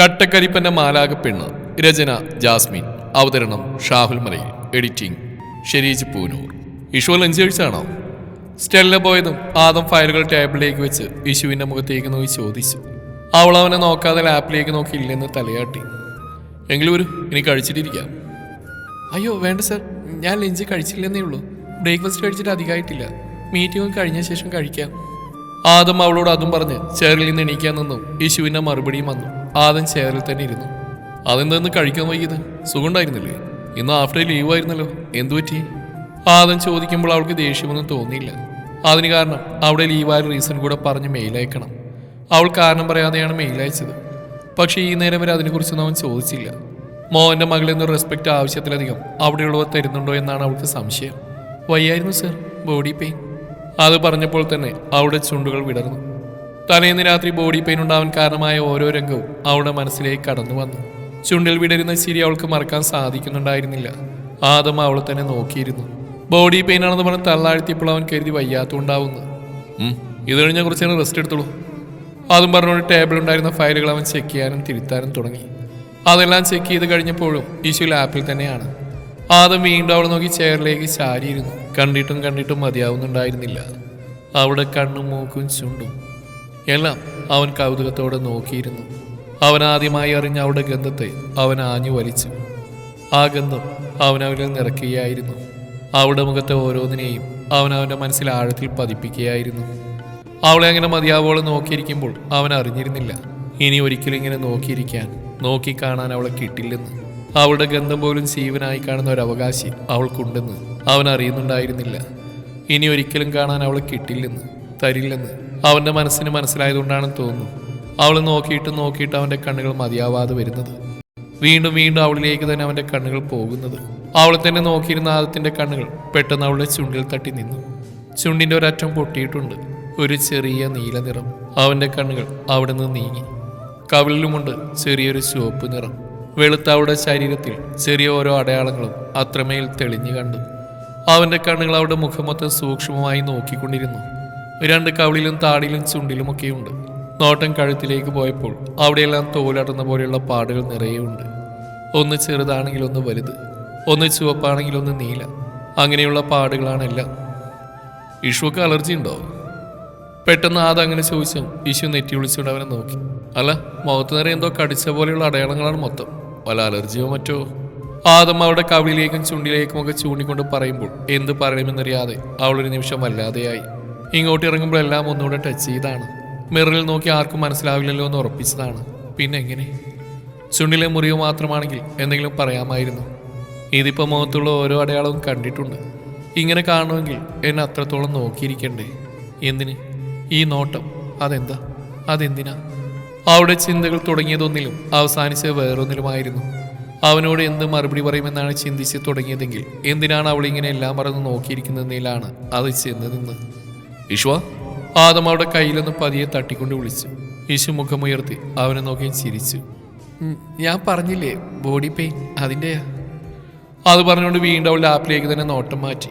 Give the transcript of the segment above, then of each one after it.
കട്ടക്കരിപ്പന്റെ മാലാക പെണ്ണ് രചന ജാസ്മിൻ. അവതരണം ഷാഹുൽ മലയിൽ. എഡിറ്റിംഗ് ഷെരീജ് പൂനൂർ. ഇഷു ലഞ്ചേഴ്സാണോ സ്റ്റെല്ല പോയതും ആദം ഫയലുകൾ ടേബിളിലേക്ക് വെച്ച് ഇഷുവിന്റെ മുഖത്തേക്ക് നോക്കി ചോദിച്ചു. അവൾ അവനെ നോക്കാതെ ലാപ്പിലേക്ക് നോക്കി ഇല്ലെന്ന് തലയാട്ടി. എങ്കിലും ഒരു ഇനി കഴിച്ചിട്ടിരിക്കാം. അയ്യോ വേണ്ട സർ. ഞാൻ ലഞ്ച് കഴിച്ചില്ലെന്നേ ഉള്ളൂ. ബ്രേക്ക്ഫാസ്റ്റ് കഴിച്ചിട്ട് അധികമായിട്ടില്ല. മീറ്റിംഗ് കഴിഞ്ഞ ശേഷം കഴിക്കാം. ആദം അവളോട് അതും പറഞ്ഞ് ചേറിൽ നിന്ന് എണീക്കാൻ നിന്നു. യേശുവിന്റെ മറുപടിയും വന്നു. ആദം ചേറിൽ തന്നെ ഇരുന്നു. അതെന്തെന്ന് കഴിക്കാൻ വൈകിയത്? സുഖമുണ്ടായിരുന്നില്ലേ? ഇന്ന് ആഫ്റ്റർ ലീവ് ആയിരുന്നല്ലോ. എന്തു പറ്റി? ആദം ചോദിക്കുമ്പോൾ അവൾക്ക് ദേഷ്യമൊന്നും തോന്നിയില്ല. അതിന് കാരണം അവിടെ ലീവായ റീസൺ കൂടെ പറഞ്ഞ് മെയിൽ അയക്കണം. അവൾ കാരണം പറയാതെയാണ് മെയിൽ അയച്ചത്. പക്ഷേ ഈ നേരം വരെ അതിനെക്കുറിച്ചൊന്നും അവൻ ചോദിച്ചില്ല. മോഹന്റെ മകളിൽ നിന്ന് റെസ്പെക്റ്റ് ആവശ്യത്തിലധികം അവിടെയുള്ളവർ തരുന്നുണ്ടോ എന്നാണ് അവൾക്ക് സംശയം. വയ്യായിരുന്നു സർ ബോഡി പെയിൻ അത് പറഞ്ഞപ്പോൾ തന്നെ അവളുടെ ചുണ്ടുകൾ വിടർന്നു. തലേന്ന് രാത്രി ബോഡി പെയിൻ ഉണ്ടാവാൻ കാരണമായ ഓരോ രംഗവും അവളുടെ മനസ്സിലേക്ക് കടന്നു വന്നു. ചുണ്ടിൽ വിടരുന്ന ശരി അവൾക്ക് മറക്കാൻ സാധിക്കുന്നുണ്ടായിരുന്നില്ല. ആദം അവളെ തന്നെ നോക്കിയിരുന്നു. ബോഡി പെയിൻ ആണെന്ന് പറഞ്ഞ് തള്ളാഴ്ത്തിയപ്പോൾ അവൻ കരുതി വയ്യാത്തുണ്ടാവുന്നു ഇത് കഴിഞ്ഞാൽ കുറച്ച് നേരം റെസ്റ്റ് എടുത്തോളൂ. അതും പറഞ്ഞുകൊണ്ട് ടേബിൾ ഉണ്ടായിരുന്ന ഫയലുകൾ അവൻ ചെക്ക് ചെയ്യാനും തിരുത്താനും തുടങ്ങി. അതെല്ലാം ചെക്ക് ചെയ്ത് കഴിഞ്ഞപ്പോഴും ഈശു ലാപ്പിൽ തന്നെയാണ്. ആദ്യം വീണ്ടും അവളെ നോക്കി ചെയറിലേക്ക് ചാരിയിരുന്നു. കണ്ടിട്ടും കണ്ടിട്ടും മതിയാവുന്നുണ്ടായിരുന്നില്ല. അവിടെ കണ്ണും മൂക്കും ചുണ്ടും എല്ലാം അവൻ കൗതുകത്തോടെ നോക്കിയിരുന്നു. അവൻ ആദ്യമായി അറിഞ്ഞ അവളുടെ ഗന്ധത്തെ അവൻ ആഞ്ഞു വലിച്ചു. ആ ഗന്ധം അവൻ അവനിൽ നിറയ്ക്കുകയായിരുന്നു അവളുടെ മുഖത്തെ ഓരോന്നിനെയും അവൻ അവന്റെ മനസ്സിൽ ആഴത്തിൽ പതിപ്പിക്കുകയായിരുന്നു. അവളെ അങ്ങനെ മതിയാവോളം നോക്കിയിരിക്കുമ്പോൾ അവൻ അറിഞ്ഞിരുന്നില്ല. ഇനി ഒരിക്കലും ഇങ്ങനെ നോക്കിയിരിക്കാൻ നോക്കിക്കാണാൻ അവളെ കിട്ടില്ലെന്ന്. അവളുടെ ഗന്ധം പോലും ജീവനായി കാണുന്ന ഒരു അവകാശി അവൾക്കുണ്ടെന്ന് അവൻ അറിയുന്നുണ്ടായിരുന്നില്ല. ഇനി ഒരിക്കലും കാണാൻ അവളെ കിട്ടില്ലെന്ന് തരില്ലെന്ന് അവന്റെ മനസ്സിന് മനസ്സിലായതുകൊണ്ടാണെന്ന് തോന്നുന്നു. അവൾ നോക്കിയിട്ട് നോക്കിയിട്ട് അവന്റെ കണ്ണുകൾ മതിയാവാതെ വരുന്നത്. വീണ്ടും വീണ്ടും അവളിലേക്ക് തന്നെ അവന്റെ കണ്ണുകൾ പോകുന്നത്. അവളെ തന്നെ നോക്കിയിരുന്ന ആദത്തിന്റെ കണ്ണുകൾ പെട്ടെന്ന് അവളുടെ ചുണ്ടിൽ തട്ടി നിന്നു. ചുണ്ടിന്റെ ഒരറ്റം പൊട്ടിയിട്ടുണ്ട്. ഒരു ചെറിയ നീല നിറം. അവന്റെ കണ്ണുകൾ അവിടെ നിന്ന് നീങ്ങി. കവിളിലുമുണ്ട് ചെറിയൊരു ചുവപ്പ് നിറം. വെളുത്ത അവളുടെ ശരീരത്തിൽ ചെറിയ ഓരോ അടയാളങ്ങളും അത്രമേൽ തെളിഞ്ഞു കണ്ടു. അവന്റെ കണ്ണുകൾ അവളുടെ മുഖമൊത്തം സൂക്ഷ്മമായി നോക്കിക്കൊണ്ടിരുന്നു. രണ്ട് കവിളിലും താടിയിലും ചുണ്ടിലുമൊക്കെയുണ്ട്. നോട്ടം കഴുത്തിലേക്ക് പോയപ്പോൾ അവിടെയെല്ലാം തോലടുന്ന പോലെയുള്ള പാടുകൾ നിറയെയുണ്ട് ഒന്ന് ചെറുതാണെങ്കിൽ ഒന്ന് വലുത് ഒന്ന് ചുവപ്പാണെങ്കിൽ ഒന്ന് നീല അങ്ങനെയുള്ള പാടുകളാണെല്ലാം ഇഷുക്ക് അലർജി ഉണ്ടോ? പെട്ടെന്ന് അതങ്ങനെ ചോദിച്ചു ഇഷു നെറ്റി വിളിച്ചുകൊണ്ട് അവനെ നോക്കി. അല്ല മുഖത്ത് നേരെ എന്തോ കടിച്ച പോലെയുള്ള അടയാളങ്ങളാണ് മൊത്തം. വല്ല അലർജിയോ മറ്റോ? ആദം അവളുടെ കവിളിലേക്കും ചുണ്ടിലേക്കും ഒക്കെ ചൂണ്ടിക്കൊണ്ട് പറയുമ്പോൾ എന്ത് പറയണമെന്നറിയാതെ അവളൊരു നിമിഷം വല്ലാതെയായി. ഇങ്ങോട്ട് ഇറങ്ങുമ്പോൾ എല്ലാം ഒന്നുകൂടെ ടച്ച് ചെയ്താണ്. മിററിൽ നോക്കി ആർക്കും മനസ്സിലാവില്ലല്ലോ എന്ന് ഉറപ്പിച്ചതാണ്. പിന്നെ എങ്ങനെ? ചുണ്ടിലെ മുറിവ് മാത്രമാണെങ്കിൽ എന്തെങ്കിലും പറയാമായിരുന്നു. ഇതിപ്പോൾ മുഖത്തുള്ള ഓരോ അടയാളവും കണ്ടിട്ടുണ്ട്. ഇങ്ങനെ കാണുമെങ്കിൽ എന്നെ അത്രത്തോളം നോക്കിയിരിക്കണ്ടേ? എന്തിന്? ഈ നോട്ടം അതെന്താ? അതെന്തിനാ? അവിടെ ചിന്തകൾ തുടങ്ങിയതൊന്നിലും അവസാനിച്ച് വേറൊന്നിലുമായിരുന്നു. അവനോട് എന്ത് മറുപടി പറയുമെന്നാണ് ചിന്തിച്ച് തുടങ്ങിയതെങ്കിൽ എന്തിനാണ് അവൾ ഇങ്ങനെ എല്ലാം മറന്ന് നോക്കിയിരിക്കുന്നതിലാണ് അത് ചെന്ന് നിന്ന് വിശ്വ ആദം അവളുടെ കയ്യിലൊന്ന് പതിയെ തട്ടിക്കൊണ്ട് വിളിച്ചു. യേശു മുഖമുയർത്തി അവനെ നോക്കി ചിരിച്ചു. "ഉം, ഞാൻ പറഞ്ഞില്ലേ ബോഡി പെയിൻ അതിന്റെയാ? അത് പറഞ്ഞുകൊണ്ട് വീണ്ടും അവളുടെ ആപ്പിലേക്ക് തന്നെ നോട്ടം മാറ്റി.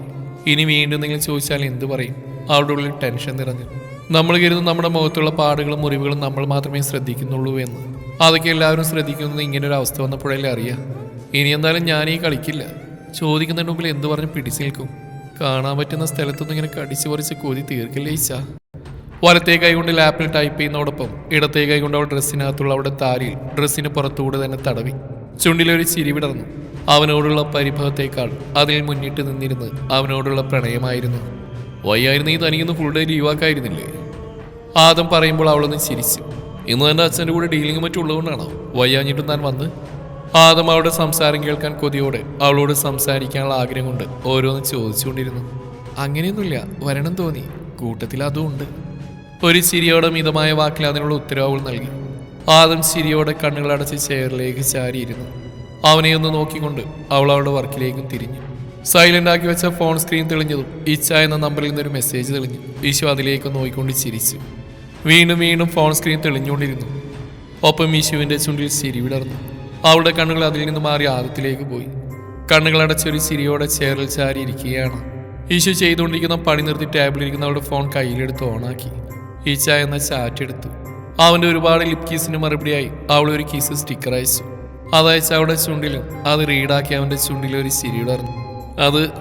ഇനി വീണ്ടും നിങ്ങൾ ചോദിച്ചാൽ എന്ത് പറയും? അവളുടെ ഉള്ളിൽ ടെൻഷൻ നിറഞ്ഞു. നമ്മൾ കരുതും നമ്മുടെ മുഖത്തുള്ള പാടുകളും മുറിവുകളും നമ്മൾ മാത്രമേ ശ്രദ്ധിക്കുന്നുള്ളൂ എന്ന്. അതൊക്കെ എല്ലാവരും ശ്രദ്ധിക്കുന്നത് ഇങ്ങനെ ഒരു അവസ്ഥ വന്നപ്പോഴല്ലേ അറിയാം. ഇനി എന്തായാലും ഞാനീ കളിക്കില്ല. ചോദിക്കുന്നതിന് മുമ്പിൽ എന്ത് പറഞ്ഞ് പിടിച്ചു നിൽക്കും കാണാൻ പറ്റുന്ന സ്ഥലത്തൊന്നും ഇങ്ങനെ കടിച്ചു പറിച്ച് കൊതി തീർക്കില്ലേ ഈച്ച വലത്തേ കൈ കൊണ്ട് ലാപ്പിൽ ടൈപ്പ് ചെയ്യുന്നതോടൊപ്പം ഇടത്തേ കൈ കൊണ്ട് അവൾ ഡ്രസ്സിനകത്തുള്ള അവിടെ താരിയിൽ ഡ്രസ്സിന് പുറത്തുകൂടെ തന്നെ തടവി. ചുണ്ടിലൊരു ചിരി വിടർന്നു. അവനോടുള്ള പരിഭവത്തേക്കാൾ അതിൽ മുന്നിട്ട് നിന്നിരുന്ന് അവനോടുള്ള പ്രണയമായിരുന്നു. വയ്യായിരുന്നു ഈ തനിക്കൊന്ന് ഫുൾ ഡേ ലീവാക്കായിരുന്നില്ലേ ആദം പറയുമ്പോൾ അവളൊന്ന് ചിരിച്ചു. ഇന്ന് തന്നെ അച്ഛന്റെ കൂടെ ഡീലിംഗ് മറ്റുള്ളതുകൊണ്ടാണോ വയ്യാഞ്ഞിട്ട് താൻ വന്ന്? ആദം അവളുടെ സംസാരം കേൾക്കാൻ കൊതിയോടെ അവളോട് സംസാരിക്കാനുള്ള ആഗ്രഹം കൊണ്ട് ഓരോന്ന് ചോദിച്ചുകൊണ്ടിരുന്നു. അങ്ങനെയൊന്നുമില്ല വരണം തോന്നി. കൂട്ടത്തിൽ അതും ഉണ്ട്. ഒരു ചിരിയോടെ മിതമായ വാക്കിൽ അതിനുള്ള ഉത്തരവുകൾ നൽകി. ആദം ചിരിയോടെ കണ്ണുകളടച്ച് ചെയറിലേക്ക് ചാരിയിരുന്നു. അവനെ ഒന്ന് നോക്കിക്കൊണ്ട് അവൾ അവളുടെ വർക്കിലേക്കും തിരിഞ്ഞു. സൈലന്റ് ആക്കി വെച്ച ഫോൺ സ്ക്രീൻ തെളിഞ്ഞതും ഇച്ച എന്ന നമ്പറിൽ നിന്നൊരു മെസ്സേജ് തെളിഞ്ഞു. ഈശോ അതിലേക്ക് നോക്കിക്കൊണ്ട് ചിരിച്ചു. വീണ്ടും വീണ്ടും ഫോൺ സ്ക്രീൻ തെളിഞ്ഞുകൊണ്ടിരുന്നു. ഒപ്പം ഈശുവിന്റെ ചുണ്ടിൽ ചിരി വിടർന്നു. അവളുടെ കണ്ണുകൾ അതിൽ നിന്ന് മാറി ആദത്തിലേക്ക് പോയി. കണ്ണുകളടച്ചൊരു ചിരിയോടെ ചെയറിൽ ചാരി ഇരിക്കുകയാണ്. ഈശു ചെയ്തുകൊണ്ടിരിക്കുന്ന പണി നിർത്തി ടേബിളിൽ ഇരിക്കുന്ന അവളുടെ ഫോൺ കയ്യിലെടുത്ത് ഓണാക്കി ഈച്ച എന്ന ചാറ്റ് എടുത്തു. അവന്റെ ഒരുപാട് ലിപ് കീസിന് മറുപടിയായി അവൾ ഒരു കീസ് സ്റ്റിക്കർ അയച്ചു. അതയച്ച അവളുടെ ചുണ്ടിലും അത് റീഡാക്കി അവന്റെ ചുണ്ടിൽ ഒരു ചിരി വിടർന്നു. അത്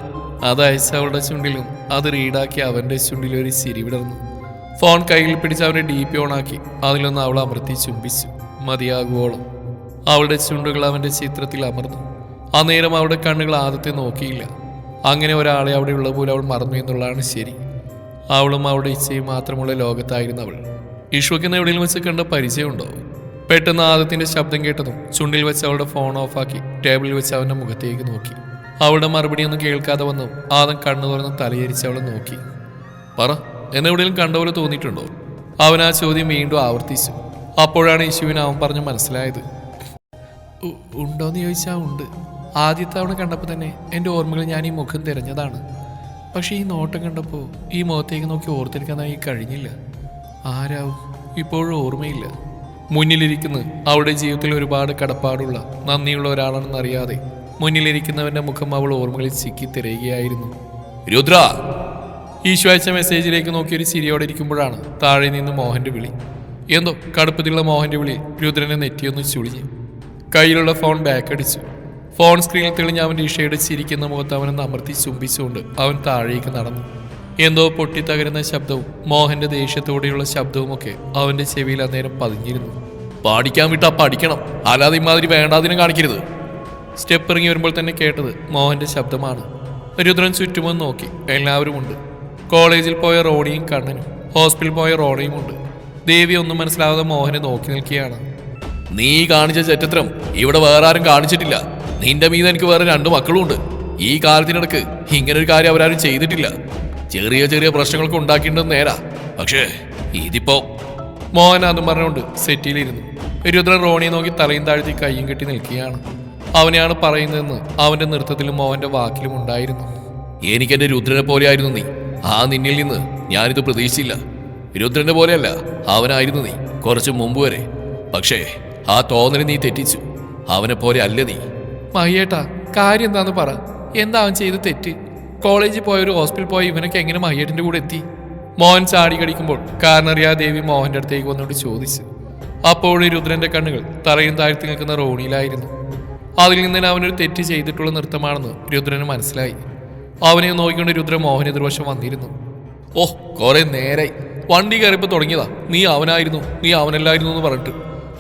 അതയച്ച അവളുടെ ചുണ്ടിലും അത് റീഡാക്കി അവന്റെ ചുണ്ടിൽ ഒരു ചിരി വിടർന്നു. ഫോൺ കയ്യിൽ പിടിച്ച് അവനെ ഡി പി ഓണാക്കി. അതിലൊന്ന് അവൾ അമർത്തി ചുംബിച്ചു. മതിയാകുവോളം. അവളുടെ ചുണ്ടുകൾ അവന്റെ ചിത്രത്തിൽ അമർന്നു. അന്നേരം അവളുടെ കണ്ണുകൾ ആദ്യത്തെ നോക്കിയില്ല. അങ്ങനെ ഒരാളെ അവിടെ ഉള്ള പോലെ അവൾ മറന്നു എന്നുള്ളതാണ് ശരി. അവളും അവളുടെ ഇച്ഛയും മാത്രമുള്ള ലോകത്തായിരുന്നു അവൾ. ഈശ്വക്കിന്ന് എവിടെയും വെച്ച് കണ്ട പരിചയമുണ്ടോ? പെട്ടെന്ന് ആദത്തിന്റെ ശബ്ദം കേട്ടതും ചുണ്ടിൽ വെച്ച് അവളുടെ ഫോൺ ഓഫാക്കി ടേബിളിൽ വെച്ച് അവന്റെ മുഖത്തേക്ക് നോക്കി. അവളുടെ മറുപടി ഒന്നും കേൾക്കാതെ വന്നു. ആദം കണ്ണു തുറന്ന് തലയരിച്ച് അവളെ നോക്കി. പറ. എന്നെ എവിടെയും കണ്ട പോലെ തോന്നിയിട്ടുണ്ടോ? അവൻ ആ ചോദ്യം വീണ്ടും ആവർത്തിച്ചു. അപ്പോഴാണ് യേശുവിന് അവൻ പറഞ്ഞു മനസ്സിലായത്. ഉണ്ടോയെന്ന് ചോദിച്ചാൽ ഉണ്ട്. ആദ്യത്തെ തവണ കണ്ടപ്പോൾ തന്നെ എന്റെ ഓർമ്മകൾ ഞാൻ ഈ മുഖം തിരഞ്ഞതാണ്. പക്ഷേ ഈ നോട്ടം കണ്ടപ്പോൾ ഈ മുഖത്തേക്ക് നോക്കി ഓർത്തെടുക്കാനായി കഴിഞ്ഞില്ല. ആരാവും? ഇപ്പോഴും ഓർമ്മയില്ല. മുന്നിലിരിക്കുന്ന അവളുടെ ജീവിതത്തിൽ ഒരുപാട് കടപ്പാടുള്ള നന്ദിയുള്ള ഒരാളാണെന്നറിയാതെ മുന്നിലിരിക്കുന്നവന്റെ മുഖം അവൾ ഓർമ്മകളിൽ ചിക്കി തിരയുകയായിരുന്നു. രുദ്ര! ഈശോ അയച്ച മെസ്സേജിലേക്ക് നോക്കി ഒരു ചിരിയോടെ ഇരിക്കുമ്പോഴാണ് താഴെ നിന്ന് മോഹന്റെ വിളി. എന്തോ കടുപ്പത്തിലുള്ള മോഹന്റെ വിളി രുദ്രനെ നെറ്റിയൊന്ന് ചുളിഞ്ഞു. കയ്യിലുള്ള ഫോൺ ബാക്ക് അടിച്ചു ഫോൺ സ്ക്രീനിൽ തെളിഞ്ഞ അവന്റെ ഈഷയുടെ ചിരിക്കുന്ന മുഖത്ത് അവനെ അമർത്തി ചുംബിച്ചുകൊണ്ട് അവൻ താഴേക്ക് നടന്നു. എന്തോ പൊട്ടിത്തകരുന്ന ശബ്ദവും മോഹന്റെ ദേഷ്യത്തോടെയുള്ള ശബ്ദവുമൊക്കെ അവന്റെ ചെവിയിൽ അന്നേരം പതിഞ്ഞിരുന്നു. പാടിക്കാൻ വിട്ടാ പഠിക്കണം. അല്ലാതെ ഇമാതിരി വേണ്ടാതിനും കാണിക്കരുത്. സ്റ്റെപ്പ് ഇറങ്ങി വരുമ്പോൾ തന്നെ കേട്ടത് മോഹന്റെ ശബ്ദമാണ്. രുദ്രൻ ചുറ്റുമൊന്ന് നോക്കി. എല്ലാവരും ഉണ്ട് കോളേജിൽ പോയ റോഡിയും കണ്ണനും ഹോസ്പിറ്റലിൽ പോയ റോഡിയും ഉണ്ട്. ദേവി ഒന്നും മനസ്സിലാവാതെ മോഹനെ നോക്കി നിൽക്കുകയാണ്. നീ കാണിച്ച ചരിത്രം ഇവിടെ വേറെ ആരും കാണിച്ചിട്ടില്ല. നിന്റെ മീത എനിക്ക് വേറെ രണ്ട് മക്കളും ഉണ്ട് ഈ കാലത്തിനിടക്ക് ഇങ്ങനെ ഒരു കാര്യം അവരാരും ചെയ്തിട്ടില്ല. ചെറിയ ചെറിയ പ്രശ്നങ്ങളൊക്കെ ഉണ്ടാക്കിയിട്ടുണ്ടെന്ന് നേരാ. പക്ഷേ ഇതിപ്പോ മോഹൻ അതും പറഞ്ഞുകൊണ്ട് സെറ്റിയിലിരുന്നു. രുദ്രൻ റോണിയെ നോക്കി തലയും താഴ്ത്തി കയ്യും കെട്ടി നിൽക്കുകയാണ്. അവനെയാണ് പറയുന്നതെന്ന് അവന്റെ നൃത്തത്തിലും മോഹന്റെ വാക്കിലും ഉണ്ടായിരുന്നു. എനിക്കെന്റെ രുദ്രനെ പോലെയായിരുന്നു നീ. ആ നിന്നിൽ നിന്ന് ഞാനിത് പ്രതീക്ഷിച്ചില്ല. രുദ്രന്റെ പോലെയല്ല അവനായിരുന്നു നീ കുറച്ചു മുമ്പ് വരെ. പക്ഷേ ആ തോന്നൽ നീ തെറ്റിച്ചു. അവനെ പോലെ അല്ല നീ. മയ്യേട്ടാ കാര്യം എന്താന്ന് പറ. എന്താ അവൻ ചെയ്ത് തെറ്റ്? കോളേജിൽ പോയ ഒരു ഹോസ്പിറ്റലിൽ പോയ ഇവനൊക്കെ എങ്ങനെ മയ്യേട്ടിന്റെ കൂടെ എത്തി? മോഹൻ ചാടി കടിക്കുമ്പോൾ കാരണറിയാ ദേവി മോഹന്റെ അടുത്തേക്ക് വന്നുകൊണ്ട് ചോദിച്ചു. അപ്പോൾ രുദ്രന്റെ കണ്ണുകൾ തറയും താഴ്ത്തി നിൽക്കുന്ന റോണിയിലായിരുന്നു. അതിൽ നിന്ന് അവനൊരു തെറ്റ് ചെയ്തിട്ടുള്ള നൃത്തമാണെന്ന് രുദ്രന് മനസ്സിലായി. അവനെ നോക്കിക്കൊണ്ട് രുദ്രൻ മോഹൻ എതിർവശം വന്നിരുന്നു. ഓ കുറെ നേരായി. വണ്ടി കയറിപ്പോ തുടങ്ങിയതാ. നീ അവനായിരുന്നു. നീ അവനല്ലായിരുന്നു എന്ന് പറഞ്ഞിട്ട്.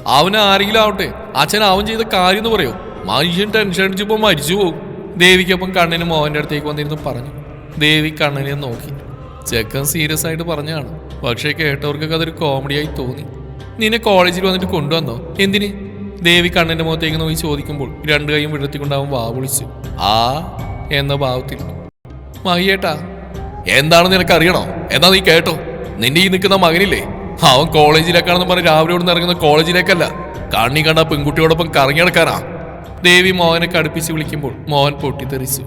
അവന് ആരെങ്കിലും ആവട്ടെ അച്ഛൻ അവൻ ചെയ്ത കാര്യം എന്ന് പറയോ? മനുഷ്യൻ ടെൻഷൻ അടിച്ചപ്പോ മരിച്ചു പോകും. ദേവിക്കൊപ്പം കണ്ണന് മോഹന്റെ അടുത്തേക്ക് വന്നിരുന്നു പറഞ്ഞു. ദേവി കണ്ണനെ നോക്കി. ചെക്കൻ സീരിയസ് ആയിട്ട് പറഞ്ഞാണ് പക്ഷേ കേട്ടവർക്കൊക്കെ അതൊരു കോമഡിയായി തോന്നി. നിന്നെ കോളേജിൽ വന്നിട്ട് കൊണ്ടുവന്നോ? എന്തിന്? ദേവി കണ്ണന്റെ മുഖത്തേക്ക് നോക്കി ചോദിക്കുമ്പോൾ രണ്ടു കൈയും വിടർത്തിക്കൊണ്ട് അവൻ വാ വിളിച്ചു. ആ? എന്ന ഭാവത്തിൽ മഹിയേട്ടാ. എന്താണെന്ന് നിനക്ക് അറിയണോ എന്നാ നീ കേട്ടോ. നിന്റെ ഈ നിൽക്കുന്ന മകനില്ലേ? അവൻ കോളേജിലേക്കാണെന്ന് പറഞ്ഞ് രാവിലെ ഇവിടെ ഇറങ്ങുന്ന കോളേജിലേക്കല്ല. കണ്ണി കണ്ട പെൺകുട്ടിയോടൊപ്പം കറങ്ങി നടക്കാനാ ദേവി മോഹനെ കടുപ്പിച്ച് വിളിക്കുമ്പോൾ മോഹൻ പൊട്ടിത്തെറിച്ചു.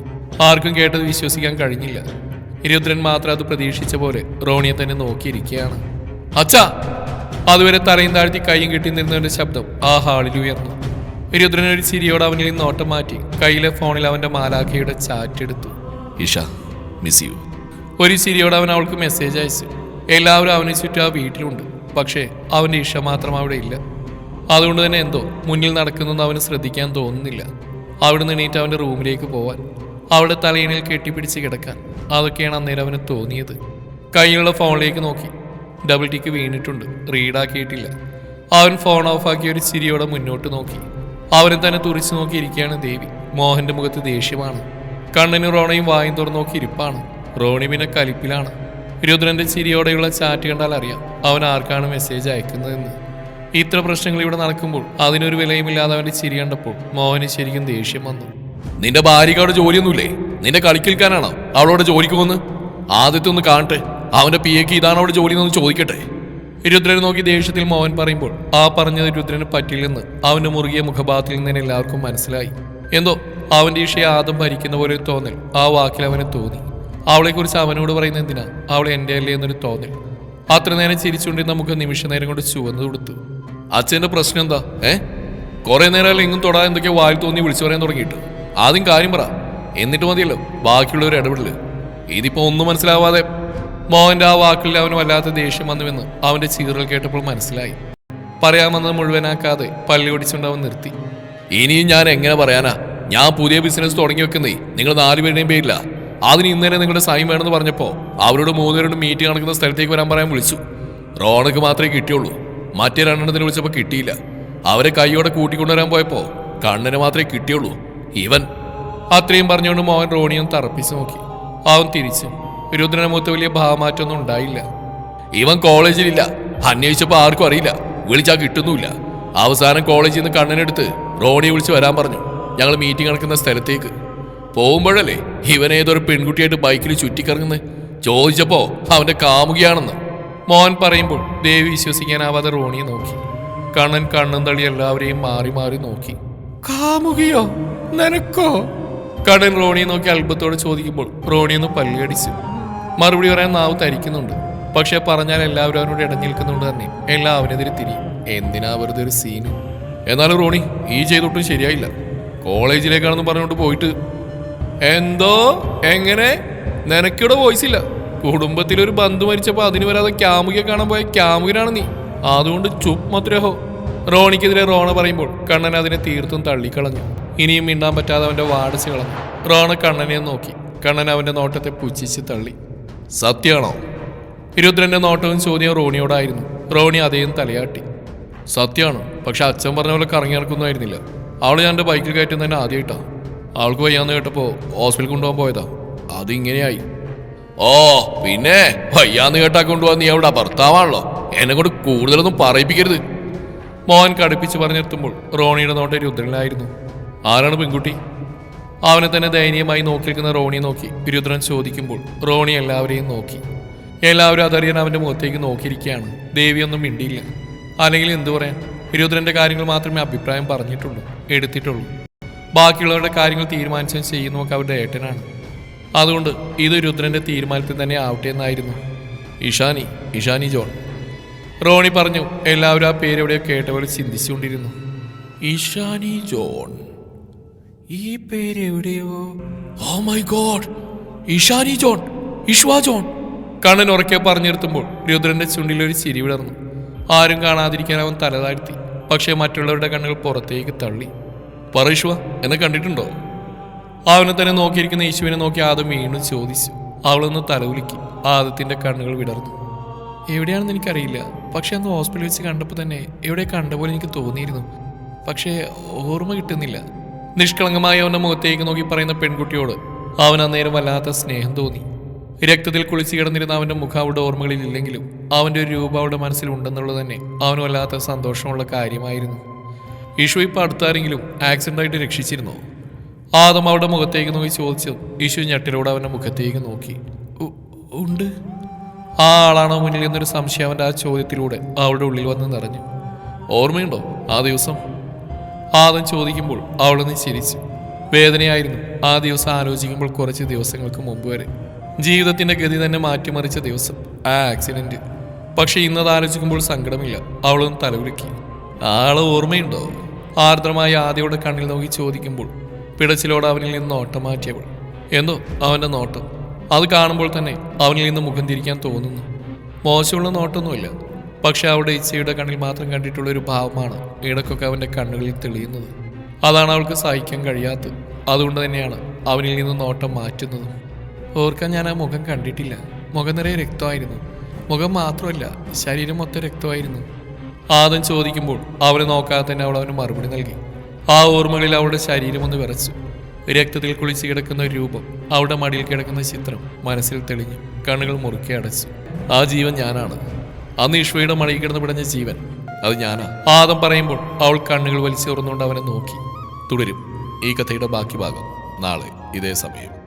ആർക്കും കേട്ടത് വിശ്വസിക്കാൻ കഴിഞ്ഞില്ല. ഇരുദ്രൻ മാത്രം അത് പ്രതീക്ഷിച്ച പോലെ റോണിയെ തന്നെ നോക്കിയിരിക്കുകയാണ്. അച്ഛാ അതുവരെ തറയും താഴ്ത്തി കൈയും കെട്ടി നിന്നവന്റെ ശബ്ദം ആ ഹാളിൽ ഉയർന്നു. ഇരുദ്രൻ ഒരു ചിരിയോട് അവനിൽ നോട്ടം മാറ്റി കയ്യിലെ ഫോണിൽ അവന്റെ മാലാഖയുടെ ചാറ്റ് എടുത്തു. ഇഷ മിസ് യു ഒരു ചിരിയോടെ അവൻ അവൾക്ക് മെസ്സേജ് അയച്ചു. എല്ലാവരും അവനെ ചുറ്റും ആ വീട്ടിലുണ്ട്. പക്ഷേ അവന്റെ ഇഷ മാത്രം അവിടെ ഇല്ല. അതുകൊണ്ട് തന്നെ എന്തോ മുന്നിൽ നടക്കുന്നൊന്നും അവന് ശ്രദ്ധിക്കാൻ തോന്നുന്നില്ല. അവിടെ നിന്ന് എണീറ്റ് അവന്റെ റൂമിലേക്ക് പോവാൻ അവിടെ തലയിണിൽ കെട്ടിപ്പിടിച്ച് കിടക്കാൻ. അതൊക്കെയാണ് അന്നേരം അവന് തോന്നിയത്. കയ്യിലുള്ള ഫോണിലേക്ക് നോക്കി. ഡബിൾ ടിക്ക് വീണിട്ടുണ്ട്. റീഡാക്കിയിട്ടില്ല അവൻ ഫോൺ ഓഫാക്കി ഒരു ചിരിയോടെ മുന്നോട്ട് നോക്കി. അവനെ തന്നെ തുറിച്ചു നോക്കിയിരിക്കുകയാണ് ദേവി. മോഹന്റെ മുഖത്ത് ദേഷ്യമാണ്. കണ്ണന് റോണയും വായും തുറന്നു നോക്കി ഇരിപ്പാണ്. റോണി പിന്നെ കലിപ്പിലാണ്. രുദ്രന്റെ ചിരിയോടെയുള്ള ചാറ്റ് കണ്ടാൽ അറിയാം അവൻ ആർക്കാണ് മെസ്സേജ് അയക്കുന്നതെന്ന്. ഇത്ര പ്രശ്നങ്ങൾ ഇവിടെ നടക്കുമ്പോൾ അതിനൊരു വിലയുമില്ലാതെ അവന്റെ ചിരി കണ്ടപ്പോൾ മോഹന് ശരിക്കും ദേഷ്യം വന്നു. നിന്റെ ഭാര്യയ്ക്ക് അവിടെ ജോലിയൊന്നുമില്ലേ? നിന്റെ കളിക്കിൽക്കാനാണോ അവളോട് ജോലിക്ക് വന്ന് ആദ്യത്തെ ഒന്ന് കാണട്ടെ. അവന്റെ പി എക്ക് ഇതാണ് അവിടെ ജോലി എന്നൊന്ന് ചോദിക്കട്ടെ. രുദ്രനെ നോക്കി ദേഷ്യത്തിൽ മോഹൻ പറയുമ്പോൾ ആ പറഞ്ഞത് രുദ്രന് പറ്റില്ലെന്ന് അവന്റെ മുറുകിയ മുഖഭാഗത്തിൽ നിന്ന് എല്ലാവർക്കും മനസ്സിലായി. എന്തോ അവന്റെ ഇഷയെ ആദം ഭരിക്കുന്ന പോലെ ഒരു തോന്നൽ. ആ വാക്കിൽ അവന് തോന്നി. അവളെക്കുറിച്ച് അവനോട് പറയുന്ന എന്തിനാ? അവൾ എന്റെ അല്ലേ എന്നൊരു തോന്നൽ. അത്ര നേരം ചിരിച്ചുകൊണ്ടിരുന്ന നമുക്ക് നിമിഷ നേരം കൊണ്ട് ചുവന്നു കൊടുത്തു. അച്ഛന്റെ പ്രശ്നം എന്താ? ഏ? കുറെ നേരം എങ്ങും തൊടാതെ എന്തൊക്കെയോ വായിൽ തോന്നി വിളിച്ചു പറയാൻ തുടങ്ങിയിട്ട്. ആദ്യം കാര്യം പറ. എന്നിട്ട് മതിയല്ലോ. ബാക്കിയുള്ളവർ ഇടപെടൽ. ഇതിപ്പോ ഒന്നും മനസ്സിലാവാതെ മോഹന്റെ ആ വാക്കിൽ അവന് വല്ലാത്ത ദേഷ്യം വന്നുവെന്ന് അവന്റെ ചീറൽ കേട്ടപ്പോൾ മനസ്സിലായി. പറയാമെന്നത് മുഴുവനാക്കാതെ പല്ലി ഓടിച്ചുകൊണ്ട് അവൻ നിർത്തി. ഇനിയും ഞാൻ എങ്ങനെ പറയാനാ? ഞാൻ പുതിയ ബിസിനസ് തുടങ്ങി വെക്കുന്നേ. നിങ്ങൾ നാലുപേരുടെയും പേരില്ല അതിന് ഇന്നലെ നിങ്ങളുടെ സൈൻ വേണമെന്ന് പറഞ്ഞപ്പോ അവരോട് മൂന്നുപേരോട് മീറ്റിംഗ് നടക്കുന്ന സ്ഥലത്തേക്ക് വരാൻ പറയാൻ വിളിച്ചു. റോണക്ക് മാത്രമേ കിട്ടിയുള്ളൂ. മറ്റേ രണ്ടെണ്ണത്തിന് വിളിച്ചപ്പോൾ കിട്ടിയില്ല. അവരെ കൈയോടെ കൂട്ടിക്കൊണ്ടുവരാൻ പോയപ്പോൾ കണ്ണിന് മാത്രമേ കിട്ടിയുള്ളൂ. ഇവൻ അത്രയും പറഞ്ഞുകൊണ്ട് മോഹൻ റോണിയും തറപ്പിച്ച് നോക്കി. അവൻ തിരിച്ചു. രുദ്രനെ മുഖത്ത് വലിയ ഭാവമാറ്റമൊന്നും ഉണ്ടായില്ല. ഇവൻ കോളേജിലില്ല. അന്വേഷിച്ചപ്പോൾ ആർക്കും അറിയില്ല. വിളിച്ചാൽ കിട്ടുന്നുമില്ല. അവസാനം കോളേജിൽ നിന്ന് കണ്ണിനെടുത്ത് റോണിയെ വിളിച്ച് വരാൻ പറഞ്ഞു. ഞങ്ങൾ മീറ്റിംഗ് നടക്കുന്ന സ്ഥലത്തേക്ക് പോകുമ്പോഴല്ലേ ഇവൻ ഏതൊരു പെൺകുട്ടിയായിട്ട് ബൈക്കിൽ ചുറ്റിക്കറങ്ങുന്നത് ചോദിച്ചപ്പോ അവന്റെ കാമുകിയാണെന്ന്. മോൻ പറയുമ്പോൾ ദേവി വിശ്വസിക്കാനാവാതെ റോണിയെ നോക്കി. കണ്ണൻ കണ്ണും തള്ളി എല്ലാവരെയും മാറി മാറി നോക്കി. കാമുകിയോ? നിനക്കോ? കണ്ണൻ റോണിയെ നോക്കി അത്ഭുതത്തോടെ ചോദിക്കുമ്പോൾ റോണി ഒന്ന് പല്ലുകടിച്ചു മറുപടി പറയാൻ നാവ് തരിക്കുന്നുണ്ട്. പക്ഷെ പറഞ്ഞാൽ എല്ലാവരും അവനോട് ഇടഞ്ഞിരിക്കുന്നുണ്ട് തന്നെ. എല്ലാം അവനെതിരെ തിരിയും. എന്തിനാ വെറുതെ ഒരു സീന് എന്നാലും റോണി ഈ ചെയ്തൊട്ടും ശരിയായില്ല. കോളേജിലേക്കാണെന്ന് പറഞ്ഞുകൊണ്ട് പോയിട്ട്. എന്തോ? എങ്ങനെ? നിനക്കിവിടെ വോയിസ് ഇല്ല കുടുംബത്തിലൊരു ബന്ധു മരിച്ചപ്പോൾ അതിന് വരാതെ ക്യാമുകിയെ കാണാൻ പോയ ക്യാമുകനാണ് നീ. അതുകൊണ്ട് ചുപ് മത്രഹോ റോണിക്കെതിരെ റോണ പറയുമ്പോൾ കണ്ണൻ അതിനെ തീർത്തും തള്ളിക്കളഞ്ഞു. ഇനിയും മിണ്ടാൻ പറ്റാതെ അവന്റെ വാടച്ച് കളഞ്ഞു റോണ കണ്ണനെ നോക്കി. കണ്ണൻ അവന്റെ നോട്ടത്തെ പുച്ഛിച്ച് തള്ളി. സത്യമാണോ ഇരുദ്രന്റെ നോട്ടവും ചോദ്യം റോണിയോടായിരുന്നു. റോണി അതേയും തലയാട്ടി. സത്യമാണ് പക്ഷെ അച്ഛൻ പറഞ്ഞ പോലെ കറങ്ങി നടക്കുന്നതായിരുന്നില്ല. അവൾ ഞാൻ എന്റെ ബൈക്കിൽ കയറ്റുന്നതന്നെ ആദ്യമായിട്ടാണ് ആൾക്ക് വയ്യാന്ന് കേട്ടപ്പോൾ ഹോസ്പിറ്റലിൽ കൊണ്ടുപോകാൻ പോയതാ. അത് അതിങ്ങനെയായി. ഓ പിന്നെ? വയ്യാന്ന് കേട്ടാ കൊണ്ടുപോകാൻ നീ അവിടെ ഭർത്താവാണല്ലോ. എന്നെ കൊണ്ട് കൂടുതലൊന്നും പറയിപ്പിക്കരുത്. മോഹൻ കടുപ്പിച്ച് പറഞ്ഞെത്തുമ്പോൾ റോണിയുടെ നോട്ട് രുദ്രനായിരുന്നു ആരാണ് പെൺകുട്ടി? അവനെ തന്നെ ദയനീയമായി നോക്കിയിരിക്കുന്ന റോണിയെ നോക്കി രുദ്രൻ ചോദിക്കുമ്പോൾ റോണി എല്ലാവരെയും നോക്കി. എല്ലാവരും അതറിയാൻ അവന്റെ മുഖത്തേക്ക് നോക്കിയിരിക്കുകയാണ്. ദേവിയൊന്നും മിണ്ടിയില്ല. അല്ലെങ്കിൽ എന്തു പറയാൻ? രുദ്രന്റെ കാര്യങ്ങൾ മാത്രമേ അഭിപ്രായം പറഞ്ഞിട്ടുള്ളൂ എടുത്തിട്ടുള്ളൂ. ബാക്കിയുള്ളവരുടെ കാര്യങ്ങൾ തീരുമാനിച്ചാൽ ചെയ്യുന്നതൊക്കെ അവരുടെ ഏട്ടനാണ്. അതുകൊണ്ട് ഇത് രുദ്രന്റെ തീരുമാനത്തിൽ തന്നെ ആവട്ടെ എന്നായിരുന്നു. ഇഷാനി ഇഷാനി ജോൺ. റോണി പറഞ്ഞു എല്ലാവരും ആ പേര് എവിടെയോ ചിന്തിച്ചുകൊണ്ടിരുന്നു. ഇഷാനി ജോൺ. ഈ പേര് എവിടെയോ? ഓ my god Ishani John Ishwa John. Kannan ഉറക്കെ പറഞ്ഞിരുത്തുമ്പോൾ രുദ്രന്റെ ചുണ്ടിൽ ഒരു ചിരി വിടർന്നു. ആരും കാണാതിരിക്കാൻ അവൻ തലതാഴ്ത്തി പക്ഷേ മറ്റുള്ളവരുടെ കണ്ണുകൾ പുറത്തേക്ക് തള്ളി. പറയുഷ എന്നെ കണ്ടിട്ടുണ്ടോ? അവനെ തന്നെ നോക്കിയിരിക്കുന്ന യേശുവിനെ നോക്കി ആദ്യം വീണ്ടും ചോദിച്ചു. അവളൊന്ന് തലകുലുക്കി. ആദത്തിന്റെ കണ്ണുകൾ വിടർന്നു. എവിടെയാണെന്ന് എനിക്കറിയില്ല. പക്ഷെ അന്ന് ഹോസ്പിറ്റലിൽ വെച്ച് കണ്ടപ്പോൾ തന്നെ എവിടെ കണ്ട പോലെ എനിക്ക് തോന്നിയിരുന്നു. പക്ഷേ ഓർമ്മ കിട്ടുന്നില്ല. നിഷ്കളങ്കമായി അവന്റെ മുഖത്തേക്ക് നോക്കി പറയുന്ന പെൺകുട്ടിയോട് അവൻ അന്നേരം വല്ലാത്ത സ്നേഹം തോന്നി. രക്തത്തിൽ കുളിച്ചു കിടന്നിരുന്ന അവന്റെ മുഖം അവിടെ ഓർമ്മകളിൽ ഇല്ലെങ്കിലും അവന്റെ ഒരു രൂപം അവിടെ മനസ്സിൽ ഉണ്ടെന്നുള്ളത് തന്നെ അവന് വല്ലാത്ത സന്തോഷമുള്ള കാര്യമായിരുന്നു. ഈശു ഇപ്പൊ അടുത്താരെങ്കിലും ആക്സിഡന്റ് ആയിട്ട് രക്ഷിച്ചിരുന്നോ? ആദം അവിടെ മുഖത്തേക്ക് നോക്കി ചോദിച്ചു. ഈശു ഞെട്ടിലൂടെ അവന്റെ മുഖത്തേക്ക് നോക്കി. ഉണ്ട്. ആ ആളാണോ മുന്നിൽ എന്നൊരു സംശയം അവന്റെ ആ ചോദ്യത്തിലൂടെ അവളുടെ ഉള്ളിൽ വന്ന് നിറഞ്ഞു. ഓർമ്മയുണ്ടോ ആ ദിവസം? ആദം ചോദിക്കുമ്പോൾ അവളൊന്ന് ചിരിച്ചു. വേദനയായിരുന്നു ആ ദിവസം ആലോചിക്കുമ്പോൾ കുറച്ച് ദിവസങ്ങൾക്ക് മുമ്പ് വരെ. ജീവിതത്തിന്റെ ഗതി തന്നെ മാറ്റിമറിച്ച ദിവസം. ആ ആക്സിഡന്റ് പക്ഷെ ഇന്നത് ആലോചിക്കുമ്പോൾ സങ്കടമില്ല. അവളൊന്ന് തലകുലുക്കി. ആളെ ഓർമ്മയുണ്ടോ? ആർദ്രമായ ആദ്യയുടെ കണ്ണിൽ നോക്കി ചോദിക്കുമ്പോൾ പിടച്ചിലോട് അവനിൽ നിന്ന് നോട്ടം മാറ്റിയവൾ. എന്തോ? അവന്റെ നോട്ടം. അത് കാണുമ്പോൾ തന്നെ അവനിൽ നിന്ന് മുഖം തിരിക്കാൻ തോന്നുന്നു. മോശമുള്ള നോട്ടൊന്നുമില്ല. പക്ഷെ അവളുടെ ഇച്ചയുടെ കണ്ണിൽ മാത്രം കണ്ടിട്ടുള്ള ഒരു ഭാവമാണ് ഇടക്കൊക്കെ അവന്റെ കണ്ണുകളിൽ തെളിയുന്നത്. അതാണ് അവൾക്ക് സഹിക്കാൻ കഴിയാത്തത്. അതുകൊണ്ട് തന്നെയാണ് അവനിൽ നിന്ന് നോട്ടം മാറ്റുന്നതും ഓർക്കാൻ ഞാൻ ആ മുഖം കണ്ടിട്ടില്ല. മുഖം നിറയെ രക്തമായിരുന്നു. മുഖം മാത്രമല്ല ശരീരം മൊത്തം രക്തമായിരുന്നു. ആദ്യം ചോദിക്കുമ്പോൾ അവനെ നോക്കാതെ തന്നെ അവൾ അവന് മറുപടി നൽകി. ആ ഓർമ്മകളിൽ അവളുടെ ശരീരം ഒന്ന് വിറച്ചു. രക്തത്തിൽ കുളിച്ച് കിടക്കുന്ന ഒരു രൂപം അവളുടെ മടിയിൽ കിടക്കുന്ന ചിത്രം മനസ്സിൽ തെളിഞ്ഞു. കണ്ണുകൾ മുറുക്കി അടച്ചു. ആ ജീവൻ ഞാനാണ്. അന്ന് ഈശ്വയുടെ മടിയിൽ കിടന്ന് പിടഞ്ഞ ജീവൻ അത് ഞാനാ. ആദം പറയുമ്പോൾ അവൾ കണ്ണുകൾ വലിച്ചു തുറന്നുകൊണ്ട് അവനെ നോക്കി. തുടരും. ഈ കഥയുടെ ബാക്കി ഭാഗം നാളെ ഇതേ സമയം.